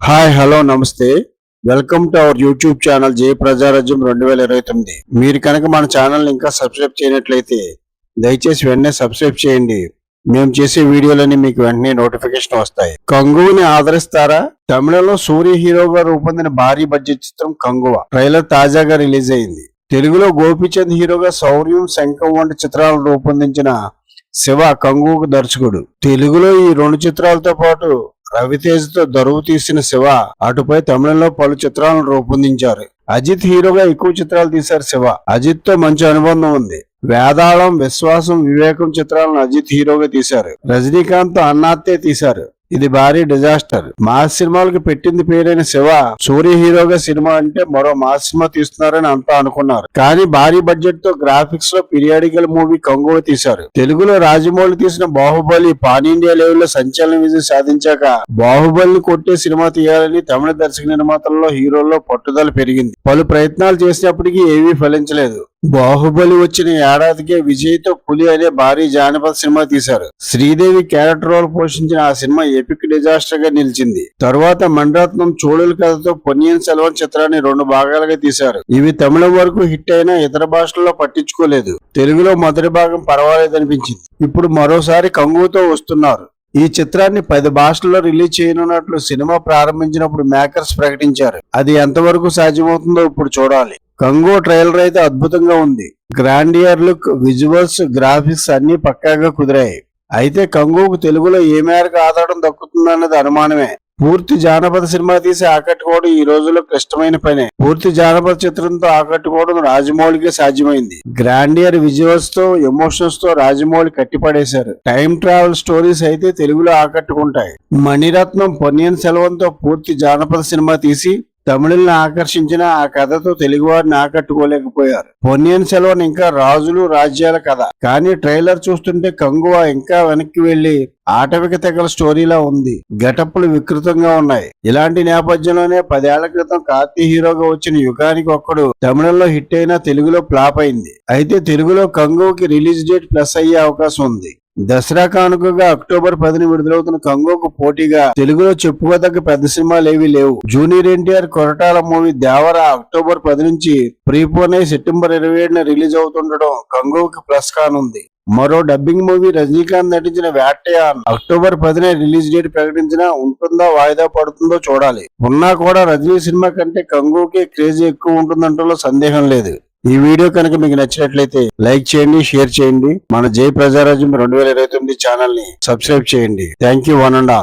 Hi hello నమస్తే. Welcome to our YouTube channel Jaya Prajarajyam రెండు వేల ఇరవై తొమ్మిది. మీరు కనుక మన ఛానల్ని ఇంకా సబ్స్క్రైబ్ చేయనట్లయితే దయచేసి వెంటనే సబ్స్క్రైబ్ చేయండి. మేము చేసే వీడియోలన్నీ మీకు వెంటనే నోటిఫికేషన్ వస్తాయి. కంగువని ఆదరిస్తారా? తమిళంలో సూర్య హీరోగా రూపొందిన భారీ బడ్జెట్ చిత్రం కంగువ. ట్రైలర్ తాజాగా రిలీజ్ అయింది. తెలుగులో గోపీచంద్ హీరోగా శౌర్యం శంఖం వంటి చిత్రాలను రూపొందించిన శివ కంగువకు దర్శకుడు. తెలుగులో ఈ రెండు చిత్రాలతో పాటు రవితేజ్తో దరువు తీసిన శివ అటుపై తమిళంలో పలు చిత్రాలను రూపొందించారు. అజిత్ హీరోగా ఎక్కువ చిత్రాలు తీశారు శివ. అజిత్తో మంచి అనుబంధం ఉంది. వేదాళం విశ్వాసం వివేకం చిత్రాలను అజిత్ హీరోగా తీశారు. రజనీకాంత్ అన్నాత్తే తీశారు. ఇది భారీ డిజాస్టర్. మాస్ సినిమాలకు పెట్టింది పేరైన శివ సూర్య హీరోగా సినిమా అంటే మరో మాస్ సినిమా తీస్తున్నారని అంతా అనుకున్నారు. కానీ భారీ బడ్జెట్తో గ్రాఫిక్స్లో పీరియాడికల్ మూవీ కంగువ తీశారు. తెలుగులో రాజమౌళి తీసిన బాహుబలి పాన్ ఇండియా లెవెల్లో సంచలన విజయం సాధించాక బాహుబలిని కొట్టే సినిమా తీయాలని తమిళ దర్శక నిర్మాతల్లో హీరోల్లో పట్టుదల పెరిగింది. పలు ప్రయత్నాలు చేసినప్పటికీ ఏవీ ఫలించలేదు. బాహుబలి వచ్చిన ఏడాదికే విజయ్తో పులి అనే భారీ జానపద సినిమా తీశారు. శ్రీదేవి క్యారెక్టర్ రోల్ పోషించిన ఆ సినిమా ఎపిక్ డిజాస్టర్గా నిలిచింది. తరువాత మణిరత్నం చోళుల కథతో పొన్నియన్ సెల్వన్ చిత్రాన్ని రెండు భాగాలుగా తీశారు. ఇవి తమిళం వరకు హిట్ అయినా ఇతర భాషల్లో పట్టించుకోలేదు. తెలుగులో మొదటి భాగం పర్వాలేదనిపించింది. ఇప్పుడు మరోసారి కంగుతో వస్తున్నారు. ఈ చిత్రాన్ని పది భాషల్లో రిలీజ్ చేయనున్నట్లు సినిమా ప్రారంభించినప్పుడు మేకర్స్ ప్రకటించారు. అది ఎంతవరకు సాధ్యమవుతుందో ఇప్పుడు చూడాలి. కంగో ట్రైలర్ అయితే అద్భుతంగా ఉంది. గ్రాండియర్ లుక్ విజువల్స్ గ్రాఫిక్స్ అన్ని పక్కాగా కుదిరాయి. అయితే కంగోకు తెలుగులో ఏ మేరకు ఆధారం దక్కుతుందన్నది అనుమానమే. పూర్తి జానపద సినిమా తీసి ఆకట్టుకోవడం ఈ రోజుల్లో క్లిష్టమైన పనే. పూర్తి జానపద చిత్రంతో ఆకట్టుకోవడం రాజమౌళికే సాధ్యమైంది. గ్రాండియర్ విజువల్స్తో ఎమోషన్స్తో రాజమౌళి కట్టిపడేశారు. టైం ట్రావెల్ స్టోరీస్ అయితే తెలుగులో ఆకట్టుకుంటాయి. మణిరత్నం పొన్నియన్ సెల్వంతో పూర్తి జానపద సినిమా తీసి తమిళుల్ని ఆకర్షించిన ఆ కథతో తెలుగువారిని ఆకట్టుకోలేకపోయారు. పొన్నియన్ సెల్వన్ ఇంకా రాజులు రాజ్యాల కథ. కానీ ట్రైలర్ చూస్తుంటే కంగువ ఇంకా వెనక్కి వెళ్ళి ఆటవిక తెగల స్టోరీలా ఉంది. గటప్పులు వికృతంగా ఉన్నాయి. ఇలాంటి నేపథ్యంలోనే పదేళ్ళ క్రితం కార్తీ హీరోగా వచ్చిన యుగానికి ఒక్కడు తమిళంలో హిట్ అయినా తెలుగులో ఫ్లాప్ అయింది. అయితే తెలుగులో కంగువకి రిలీజ్ డేట్ ప్లస్ అయ్యే అవకాశం ఉంది. దసరా కానుకగా అక్టోబర్ పదిని విడుదలవుతున్న కంగోకు పోటీగా తెలుగులో చెప్పుకోదగ్గ పెద్ద సినిమాలు ఏవీ లేవు. Junior NTR Koratala movie Devara October పది నుంచి ప్రీపోనే సెప్టెంబర్ ఇరవై ఏడున రిలీజ్ అవుతుండడం కంగోకి ప్లస్ కానుంది. మరో డబ్బింగ్ మూవీ రజనీకాంత్ నటించిన వేటయాన్ అక్టోబర్ పదినే రిలీజ్ డేట్ ప్రకటించినా ఉంటుందా వాయిదా పడుతుందో చూడాలి. ఉన్నా కూడా రజనీ సినిమా కంటే కంగోకే క్రేజ్ ఎక్కువ ఉంటుందంటలో సందేహం లేదు. ఈ వీడియో కనుక మీకు నచ్చినట్లయితే లైక్ చేయండి షేర్ చేయండి. మన జై ప్రజారాజ్యం రెండు వేల ఇరవై తొమ్మిది ఛానల్ని సబ్స్క్రైబ్ చేయండి. Thank you one and all